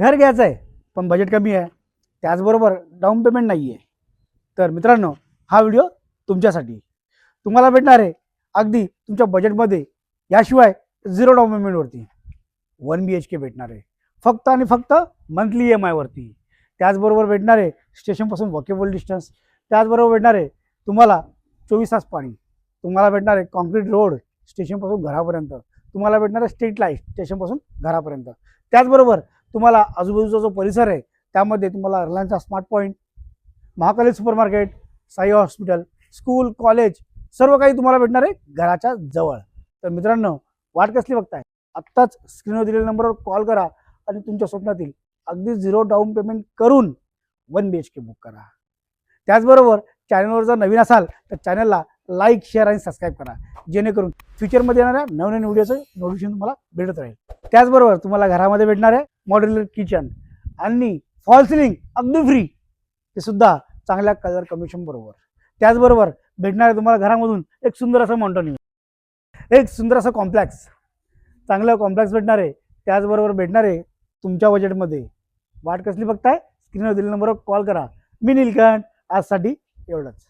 घर घ्यायचं आहे पण बजेट कमी आहे. त्याचबरोबर डाऊन पेमेंट नाही आहे तर मित्रांनो हा व्हिडिओ तुमच्यासाठी. तुम्हाला भेटणार आहे अगदी तुमच्या बजेटमध्ये याशिवाय झिरो डाऊन पेमेंटवरती वन बी एच के भेटणार आहे. फक्त आणि फक्त मंथली ई एम आयवरती त्याचबरोबर भेटणार आहे स्टेशनपासून वॉकेबल डिस्टन्स त्याचबरोबर भेटणार आहे तुम्हाला चोवीस तास पाणी. तुम्हाला भेटणार आहे कॉन्क्रीट रोड स्टेशनपासून घरापर्यंत. तुम्हाला भेटणार आहे स्ट्रीट लाइट स्टेशनपासून घरापर्यंत. त्याचबरोबर तुम्हाला आजूबाजूचा जो परिसर आहे त्यामध्ये तुम्हाला रिलायन्सचा Smart Point Mahakali super market Sai hospital school college सर्व काही तुम्हाला भेटणार आहे घराच्या जवळ. तर मित्रांनो वाट कसली बघताय? आत्ताच स्क्रीनवर दिलेल्या नंबरवर कॉल करा आणि तुमच्या स्वप्नातील अगदी झिरो डाऊन पेमेंट करून one B H K book करा. त्याचबरोबर चॅनलवर जर नवीन असाल तर चॅनलला लाईक शेअर आणि सबस्क्राईब करा. जेणेकरून फ्युचरमध्ये येणाऱ्या नवनवीन व्हिडिओचं नोटिफिकेशन तुम्हाला भेटत राहील. त्याचबरोबर तुम्हाला घरामध्ये भेटणार आहे मॉड्युलर किचन आणि फॉल सिलिंग अगदी फ्री ते सुद्धा चांगल्या कलर कमिशन बरोबर. त्याचबरोबर भेटणार आहे तुम्हाला घरामधून एक सुंदर असं माउंटन एक सुंदर असं कॉम्प्लेक्स चांगलं कॉम्प्लेक्स भेटणार आहे त्याचबरोबर भेटणार आहे तुमच्या बजेटमध्ये वाट कसली बघताय? स्क्रीनवर दिलेल्या नंबरवर कॉल करा. मी नीलकंठ. आजसाठी एवढंच.